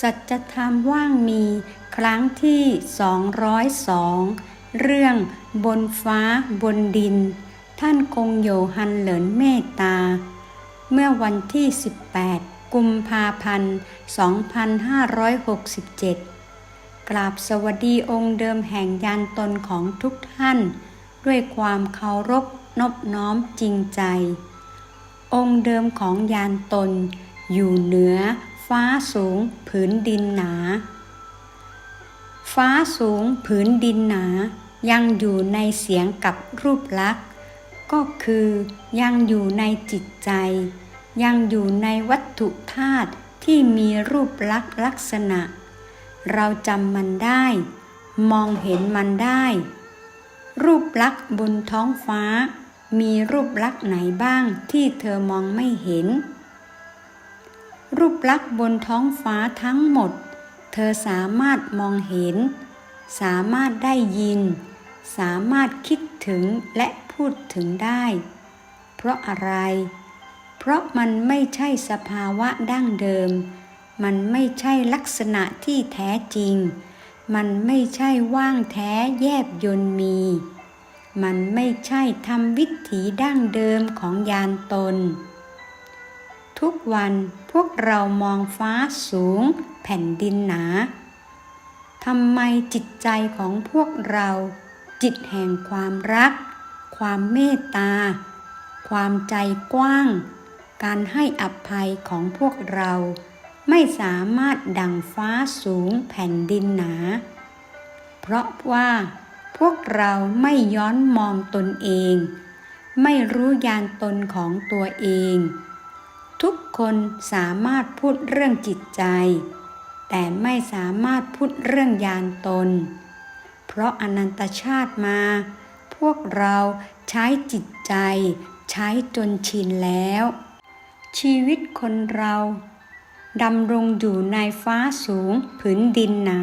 สัจธรรมว่างมีครั้งที่ 202 เรื่องบนฟ้าบนดิน ท่านคงโยฮันเหลินเมตตา เมื่อวันที่ 18 กุมภาพันธ์ 2567 กราบสวัสดีองค์เดิมแห่งยานตนของทุกท่าน ด้วยความเคารพนบน้อมจริงใจ องค์เดิมของยานตนอยู่เหนือ ฟ้าสูงผืนดินหนา ฟ้าสูงผืนดินหนา ยังอยู่ในเสียงกับรูปลักษณ์ ก็คือยังอยู่ในจิตใจ ยังอยู่ในวัตถุธาตุที่มีรูปลักษณ์ลักษณะ เราจำมันได้ มองเห็นมันได้ รูปลักษณ์บนท้องฟ้า มีรูปลักษณ์ไหนบ้างที่เธอมองไม่เห็น รูปลักษณ์บนท้องฟ้าทั้งหมด เธอสามารถมองเห็น สามารถได้ยิน สามารถคิดถึงและพูดถึงได้ เพราะอะไร เพราะมันไม่ใช่สภาวะดั้งเดิม มันไม่ใช่ลักษณะที่แท้จริง มันไม่ใช่ว่างแท้แยบยนมี มันไม่ใช่ทำวิถีดั้งเดิมของยานตน ทุกวันพวกเรามองฟ้าสูง แผ่นดินหนาทำไมจิตใจของพวกเรา จิตแห่งความรัก ความเมตตา ความใจกว้าง การให้อภัยของพวกเรา ไม่สามารถดังฟ้าสูงแผ่นดินหนา เพราะว่าพวกเราไม่ย้อนมองตนเอง ไม่รู้ยานตนของตัวเอง ทุกคนสามารถพูดเรื่องจิตใจ แต่ไม่สามารถพูดเรื่องยานตน เพราะอนันตชาติมา พวกเราใช้จิตใจ ใช้จนชินแล้ว ชีวิตคนเราดำรงอยู่ในฟ้าสูงผืนดินหนา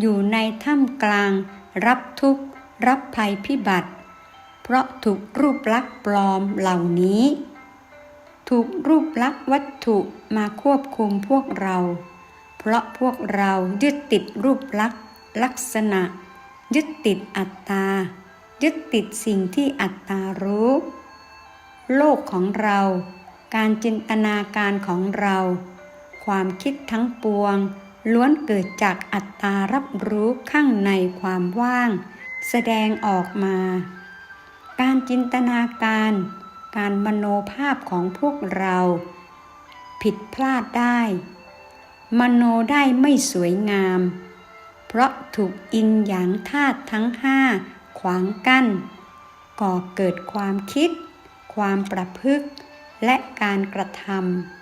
อยู่ในถ้ำกลาง รับทุกข์ รับภัยพิบัติ เพราะถูกรูปลักษณ์ปลอมเหล่านี้ ถูกรูปลักษณ์วัตถุมาควบคุมพวกเรา เพราะพวกเรายึดติดรูปลักษณ์ลักษณะ ยึดติดอัตตา ยึดติดสิ่งที่อัตตารู้ โลกของเรา การจินตนาการของเรา ความคิดทั้งปวง ล้วนเกิดจากอัตตารับรู้ข้างในความว่าง แสดงออกมา การจินตนาการ การมโนภาพของพวกเรา ผิดพลาดได้ มโนได้ไม่สวยงาม เพราะถูกอินหยางธาตุทั้งห้าขวางกั้นก่อเกิดความคิด ความประพฤติและการกระท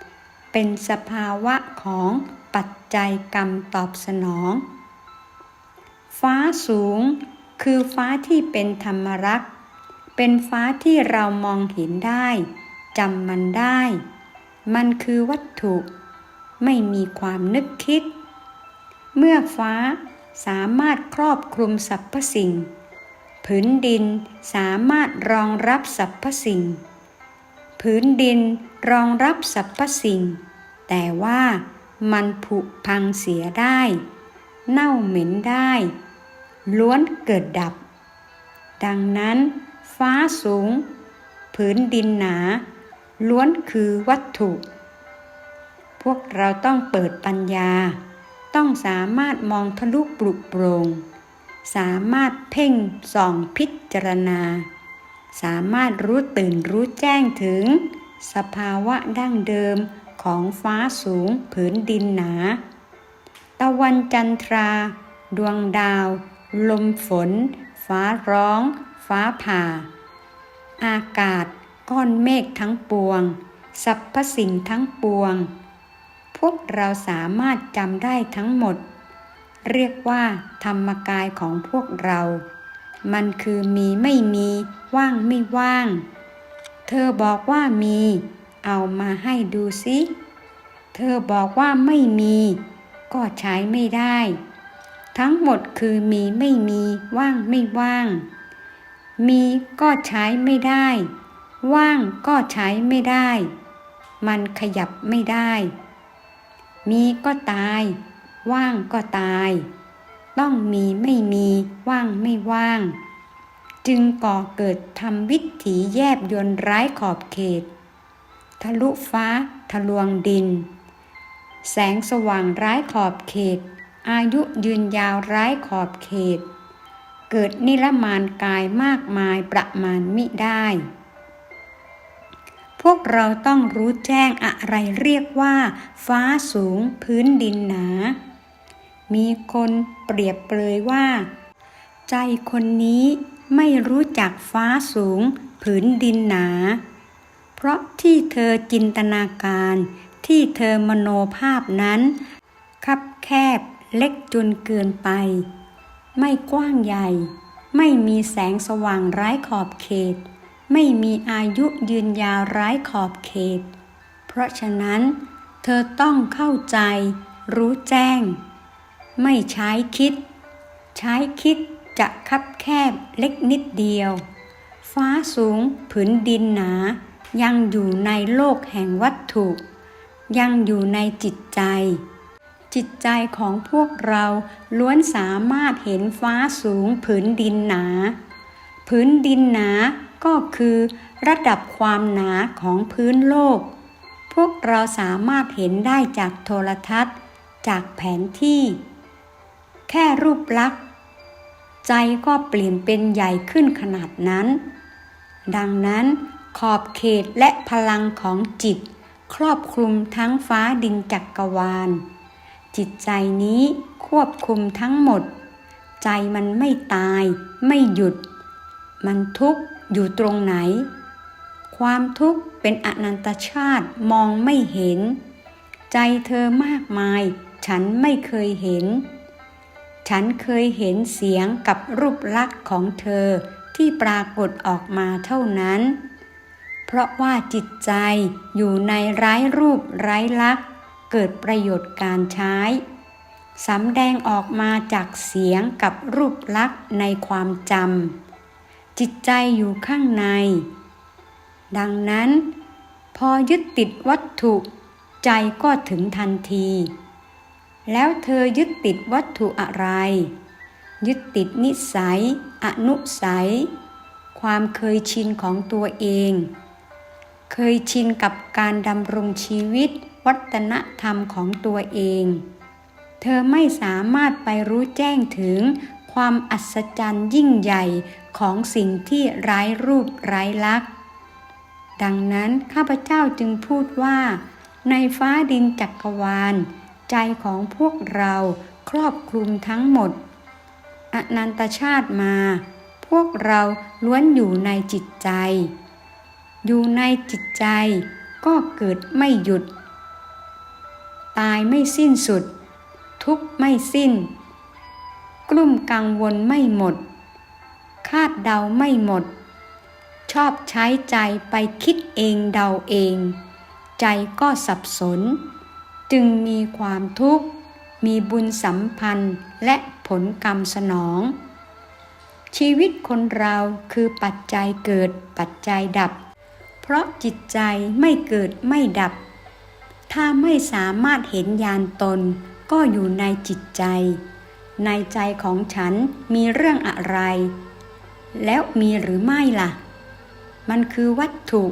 ำเป็นสภาวะของปัจจัยกรรมตอบสนอง ฟ้าสูงคือฟ้าที่เป็นธรรมรักษ เป็นฟ้าที่เรามองเห็นได้จำมันได้ มันคือวัตถุ ไม่มีความนึกคิด เมื่อฟ้าสามารถครอบคลุมสรรพสิ่ง ผืนดินสามารถรองรับสรรพสิ่ง ผืนดินรองรับสรรพสิ่ง แต่ว่ามันผุพังเสียได้ เน่าเหม็นได้ ล้วนเกิดดับ ดังนั้น ฟ้าสูง ผืนดินหนา ล้วนคือวัตถุ พวกเราต้องเปิดปัญญา ต้องสามารถมองทะลุปลุกโปรง สามารถเพ่งส่องพิจารณา สามารถรู้ตื่นรู้แจ้งถึง สภาวะดั้งเดิมของฟ้าสูงผืนดินหนา ตะวันจันทรา ดวงดาว ลมฝน ฟ้าร้อง ฟ้าผ่า อากาศ ก้อนเมฆทั้งปวง สรรพสิ่งทั้งปวง พวกเราสามารถจำได้ทั้งหมด เรียกว่า ธรรมกายของพวกเรา มันคือมีไม่มี ว่างไม่ว่าง เธอบอกว่ามี เอามาให้ดูสิเธอบอกว่าไม่มี ก็ใช้ไม่ได้ ทั้งหมดคือมีไม่มีว่างไม่ว่าง มีก็ใช้ไม่ได้ ว่างก็ใช้ไม่ได้ มันขยับไม่ได้ มีก็ตาย ว่างก็ตาย ต้องมีไม่มีว่างไม่ว่าง จึงก่อเกิดทำวิถีแยบยนร้ายขอบเขต ทะลุฟ้าทะลวงดิน แสงสว่างร้ายขอบเขต อายุยืนยาวร้ายขอบเขต เกิดนิรมานกายมากมายประมาณมิได้ พวกเราต้องรู้แจ้งอะไรเรียกว่า ฟ้าสูงพื้นดินหนา มีคนเปรียบเปรยว่า ใจคนนี้ไม่รู้จักฟ้าสูงผืนดินหนา เพราะที่เธอจินตนาการที่เธอมโนภาพนั้น คับแคบเล็กจนเกินไป ไม่กว้างใหญ่ ไม่มีแสงสว่างร้ายขอบเขต ไม่มีอายุยืนยาวร้ายขอบเขต เพราะฉะนั้น เธอต้องเข้าใจ รู้แจ้ง ไม่ใช้คิด ใช้คิดจะคับแคบเล็กนิดเดียว ฟ้าสูงผืนดินหนา ยังอยู่ในโลกแห่งวัตถุ ยังอยู่ในจิตใจ จิตใจของพวกเราล้วนสามารถเห็นฟ้าสูงผืนดินหนา ผืนดินหนาก็คือระดับความหนาของพื้นโลก พวกเราสามารถเห็นได้จากโทรทัศน์ จากแผนที่ แค่รูปลักษณ์ ใจก็เปลี่ยนเป็นใหญ่ขึ้นขนาดนั้น ดังนั้นขอบเขตและพลังของจิต ครอบคลุมทั้งฟ้าดินจักกรวาล จิตใจนี้ควบคุมทั้งหมด ใจมันไม่ตาย ไม่หยุด มันทุกข์อยู่ตรงไหน ความทุกข์เป็นอนันตชาติมองไม่เห็น ใจเธอมากมาย ฉันไม่เคยเห็น ฉันเคยเห็นเสียงกับรูปลักษณ์ของเธอที่ปรากฏออกมาเท่านั้น เพราะว่าจิตใจอยู่ในร้ายรูปร้ายลักษณ์ เกิดประโยชน์การใช้สำแดงออกมาจากเสียงกับรูปลักษณ์ในความจำจิตใจอยู่ข้างใน ดังนั้น พอยึดติดวัตถุใจก็ถึงทันที แล้วเธอยึดติดวัตถุอะไร ยึดติดนิสัย อนุสัย ความเคยชินของตัวเอง เคยชินกับการดำรงชีวิต วัฒนธรรมของตัวเอง เธอไม่สามารถไปรู้แจ้งถึงความอัศจรรย์ยิ่งใหญ่ของสิ่งที่ไร้รูปไร้ลักษณ์ดังนั้นข้าพเจ้าจึงพูดว่า ในฟ้าดินจักรวาล ใจของพวกเราครอบคลุมทั้งหมด อนันตชาติมา พวกเราล้วนอยู่ในจิตใจ อยู่ในจิตใจก็เกิดไม่หยุด ตายไม่สิ้นสุด ทุกข์ไม่สิ้น กลุ่มกังวลไม่หมด คาดเดาไม่หมด ชอบใช้ใจไปคิดเองเดาเอง ใจก็สับสน จึงมีความทุกข์ มีบุญสัมพันธ์และผลกรรมสนอง ชีวิตคนเราคือปัจจัยเกิดปัจจัยดับ เพราะจิตใจไม่เกิดไม่ดับ ถ้าไม่สามารถเห็นญาณตน ก็อยู่ในจิตใจ ในใจของฉันมีเรื่องอะไร แล้วมีหรือไม่ล่ะ มันคือวัตถุ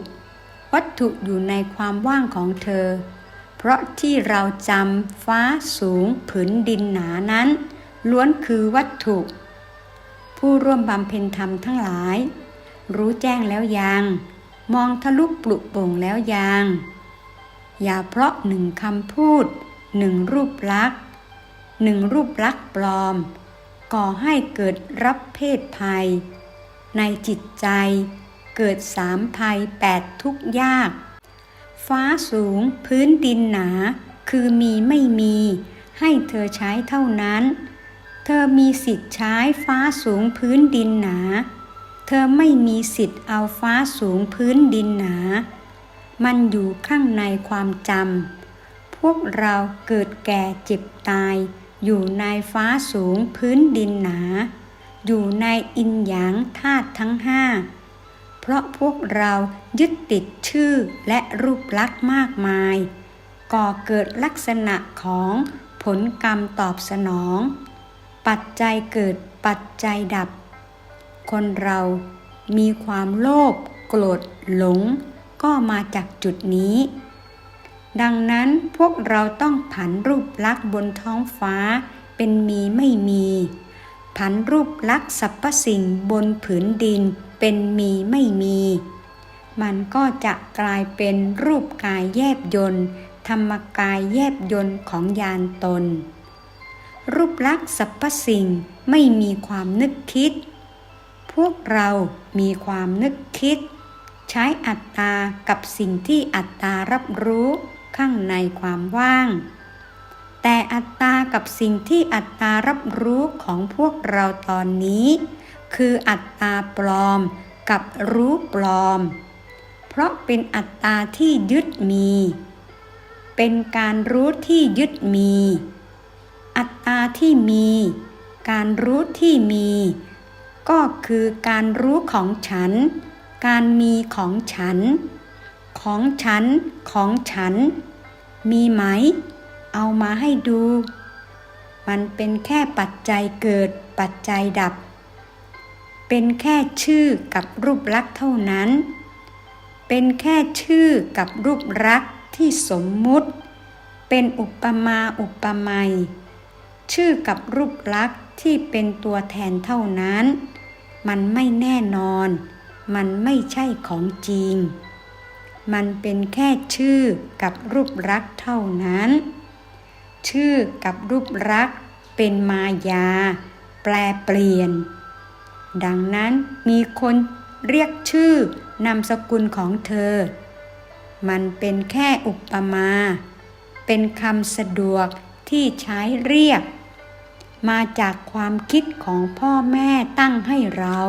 วัตถุอยู่ในความว่างของเธอ เพราะที่เราจำฟ้าสูงผืนดินหนานั้น ล้วนคือวัตถุ ผู้ร่วมบำเพ็ญธรรมทั้งหลาย รู้แจ้งแล้วยัง มองทะลุปลุกโป่งแล้วยัง อย่าเพราะหนึ่งคำพูดหนึ่งรูปลักษณ์หนึ่งรูปลักษณ์ปลอม ก่อให้เกิดรับเพศภัย ในจิตใจเกิดสามภัยแปดทุกยาก ฟ้าสูงพื้นดินหนา คือมีไม่มี ให้เธอใช้เท่านั้น เธอมีสิทธิ์ใช้ฟ้าสูงพื้นดินหนา เธอไม่มีสิทธิ์เอาฟ้าสูงพื้นดินหนา มันอยู่ข้างในความจำ พวกเราเกิดแก่เจ็บตาย อยู่ในฟ้าสูงพื้นดินหนา อยู่ในอินหยางธาตุทั้งห้า เพราะพวกเรายึดติดชื่อและรูปลักษณ์มากมาย ก่อเกิดลักษณะของผลกรรมตอบสนอง ปัจจัยเกิดปัจจัยดับ คนเรามีความโลภโกรธหลง ก็มาจากจุดนี้ ดังนั้นพวกเราต้องผันรูปลักษ์บนท้องฟ้าเป็นมีไม่มี ผันรูปลักษ์สรรพสิ่งบนผืนดินเป็นมีไม่มี มันก็จะกลายเป็นรูปกายแยบยนต์ธรรมกายแยบยนต์ของยานตน รูปลักษ์สรรพสิ่งไม่มีความนึกคิด พวกเรามีความนึกคิด ใช้อัตตากับสิ่งที่อัตตารับรู้ข้างในความว่าง แต่อัตตากับสิ่งที่อัตตารับรู้ของพวกเราตอนนี้ คืออัตตาปลอมกับรู้ปลอม เพราะเป็นอัตตาที่ยึดมี เป็นการรู้ที่ยึดมี อัตตาที่มี การรู้ที่มี ก็คือการรู้ของฉัน การมีของฉัน ของฉัน ของฉัน มีไหม เอามาให้ดู มันเป็นแค่ปัจจัยเกิดปัจจัยดับ เป็นแค่ชื่อกับรูปลักษ์เท่านั้น เป็นแค่ชื่อกับรูปลักษ์ที่สมมุติ เป็นอุปมาอุปไมยชื่อกับรูปลักษ์ที่เป็นตัวแทนเท่านั้น มันไม่แน่นอน มันไม่ใช่ของจริง มันเป็นแค่ชื่อกับรูปลักษ์เท่านั้น ชื่อกับรูปลักษ์เป็นมายา แปลเปลี่ยน ดังนั้นมีคนเรียกชื่อนามสกุลของเธอ มันเป็นแค่อุปมา เป็นคำสะดวกที่ใช้เรียก มาจากความคิดของพ่อแม่ตั้งให้เรา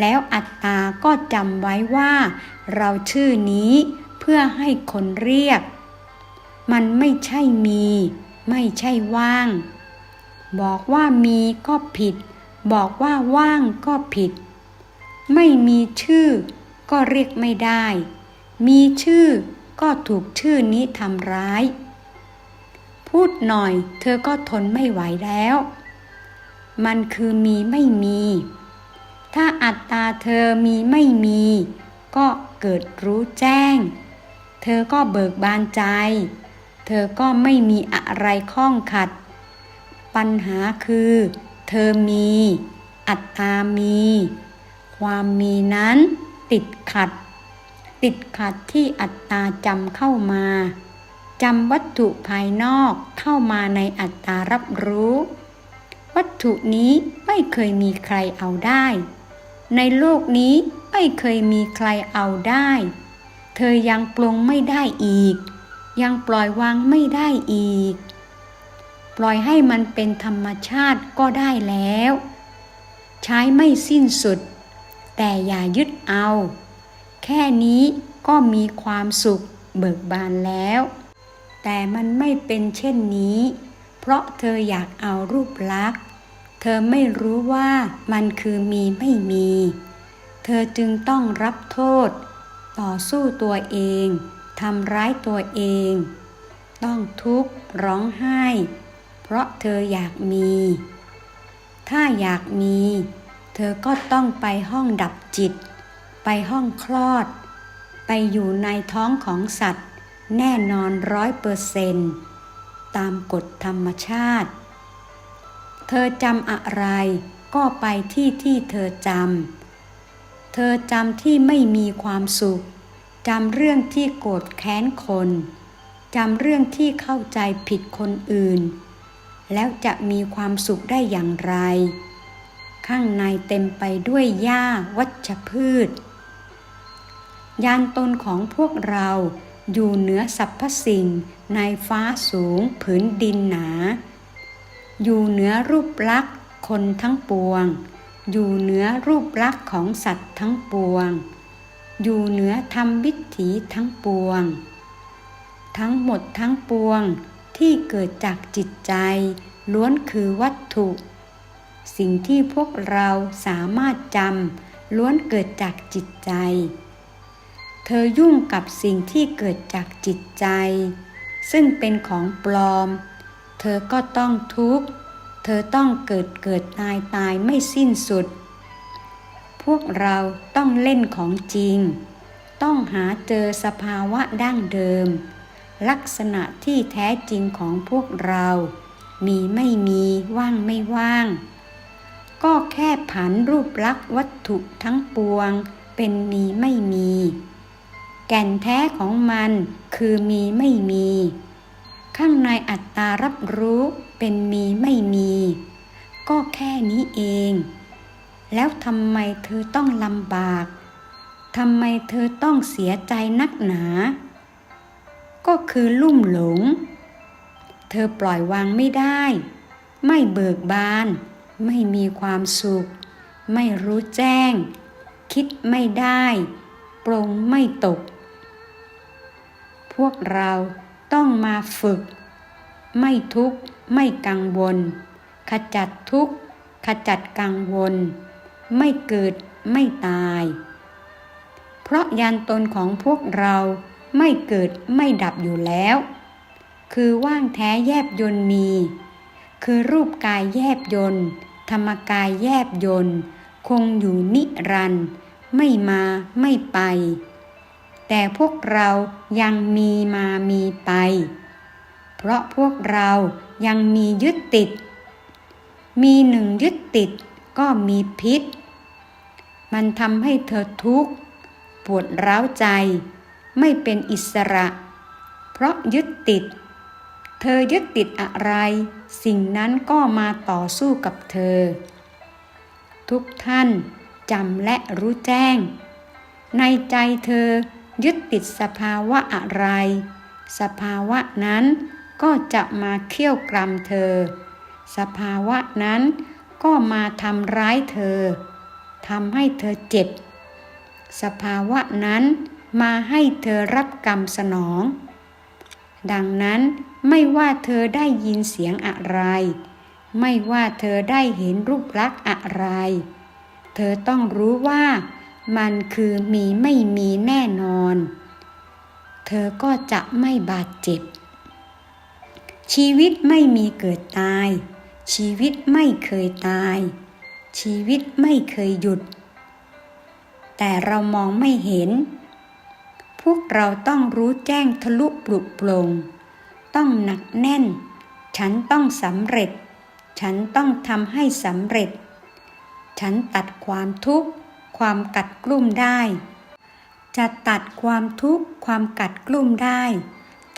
แล้วอัตตาก็จำไว้ว่า เราชื่อนี้เพื่อให้คนเรียก มันไม่ใช่มี ไม่ใช่ว่าง บอกว่ามีก็ผิด บอกว่าว่างก็ผิด ไม่มีชื่อ ก็เรียกไม่ได้ มีชื่อก็ถูกชื่อนี้ทำร้าย พูดหน่อยเธอก็ทนไม่ไหวแล้ว มันคือมีไม่มี ถ้าอัตตาเธอมีไม่มี ก็เกิดรู้แจ้ง เธอก็เบิกบานใจ เธอก็ไม่มีอะไรข้องขัด ปัญหาคือ เธอมี อัตตามี ความมีนั้นติดขัด ติดขัดที่อัตตาจำเข้ามาจำวัตถุภายนอกเข้ามาในอัตตารับรู้ วัตถุนี้ไม่เคยมีใครเอาได้ ในโลกนี้ไม่เคยมีใครเอาได้ เธอยังปลงไม่ได้อีก ยังปล่อยวางไม่ได้อีก ปล่อยให้มันเป็นธรรมชาติก็ได้แล้ว ใช้ไม่สิ้นสุด แต่อย่ายึดเอา แค่นี้ก็มีความสุขเบิกบานแล้ว แต่มันไม่เป็นเช่นนี้ เพราะเธออยากเอารูปลักษณ เธอไม่รู้ว่ามันคือมีไม่มี เธอจึงต้องรับโทษ ต่อสู้ตัวเองทำร้ายตัวเอง ต้องทุกข์ร้องไห้ เพราะเธออยากมี ถ้าอยากมี เธอก็ต้องไปห้องดับจิต ไปห้องคลอด ไปอยู่ในท้องของสัตว์ แน่นอนร้อยเปอร์เซนต์ตามกฎธรรมชาติ เธอจำอะไรก็ไปที่ที่เธอจำ เธอจำที่ไม่มีความสุข จำเรื่องที่โกรธแค้นคน จำเรื่องที่เข้าใจผิดคนอื่น แล้วจะมีความสุขได้อย่างไร ข้างในเต็มไปด้วยหญ้าวัชพืช ยานตนของพวกเราอยู่เหนือสรรพสิ่งในฟ้าสูงผืนดินหนา อยู่เหนือรูปลักษณ์คนทั้งปวง อยู่เหนือรูปลักษณ์ของสัตว์ทั้งปวง อยู่เหนือธรรมวิถีทั้งปวง ทั้งหมดทั้งปวงที่เกิดจากจิตใจ ล้วนคือวัตถุ สิ่งที่พวกเราสามารถจำล้วนเกิดจากจิตใจ เธอยุ่งกับสิ่งที่เกิดจากจิตใจ ซึ่งเป็นของปลอม เธอก็ต้องทุกข์ เธอต้องเกิดเกิดตายตายไม่สิ้นสุด พวกเราต้องเล่นของจริง ต้องหาเจอสภาวะดั้งเดิม ลักษณะที่แท้จริงของพวกเรา มีไม่มีว่างไม่ว่าง ก็แค่ผันรูปลักษณ์วัตถุทั้งปวง เป็นมีไม่มี แก่นแท้ของมันคือมีไม่มี ข้างในอัตตารับรู้เป็นมีไม่มี ก็แค่นี้เอง แล้วทำไมเธอต้องลำบากทำไมเธอต้องเสียใจนักหนา ก็คือลุ่มหลง เธอปล่อยวางไม่ได้ ไม่เบิกบาน ไม่มีความสุข ไม่รู้แจ้ง คิดไม่ได้ ปรงไม่ตก พวกเรา ต้องมาฝึก ไม่ทุกข์ไม่กังวล ขจัดทุกข์ขจัดกังวล ไม่เกิดไม่ตาย เพราะยันตนของพวกเราไม่เกิดไม่ดับอยู่แล้ว คือว่างแท้แยบยนต์มี คือรูปกายแยบยนต์ธรรมกายแยบยนต์คงอยู่นิรันดร์ไม่มาไม่ไป แต่พวกเรายังมีมามีไป เพราะพวกเรายังมียึดติด มีหนึ่งยึดติดก็มีพิษ มันทำให้เธอทุกข์ ปวดร้าวใจ ไม่เป็นอิสระ เพราะยึดติด เธอยึดติดอะไร สิ่งนั้นก็มาต่อสู้กับเธอ ทุกท่านจำและรู้แจ้ง ในใจเธอ ยึดติดสภาวะอะไร สภาวะนั้นก็จะมาเคี่ยวกรำเธอ สภาวะนั้นก็มาทำร้ายเธอทำให้เธอเจ็บ สภาวะนั้นมาให้เธอรับกรรมสนอง ดังนั้นไม่ว่าเธอได้ยินเสียงอะไร ไม่ว่าเธอได้เห็นรูปลักษณ์อะไร เธอต้องรู้ว่า มันคือมีไม่มีแน่นอน เธอก็จะไม่บาดเจ็บ ชีวิตไม่มีเกิดตาย ชีวิตไม่เคยตาย ชีวิตไม่เคยหยุด แต่เรามองไม่เห็น พวกเราต้องรู้แจ้งทะลุปลุกปลง ต้องหนักแน่น ฉันต้องสำเร็จ ฉันต้องทำให้สำเร็จ ฉันตัดความทุกข์ ความกัดกลุ่มได้ จะตัดความทุกข์ความกัดกลุ่มได้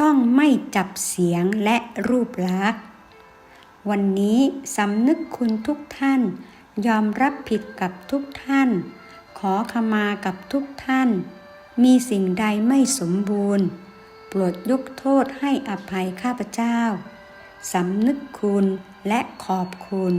ต้องไม่จับเสียงและรูปลักษณ์ วันนี้สำนึกคุณทุกท่าน ยอมรับผิดกับทุกท่าน ขอขมากับทุกท่าน มีสิ่งใดไม่สมบูรณ์ โปรดยกโทษให้อภัยข้าพเจ้าสำนึกคุณและขอบคุณ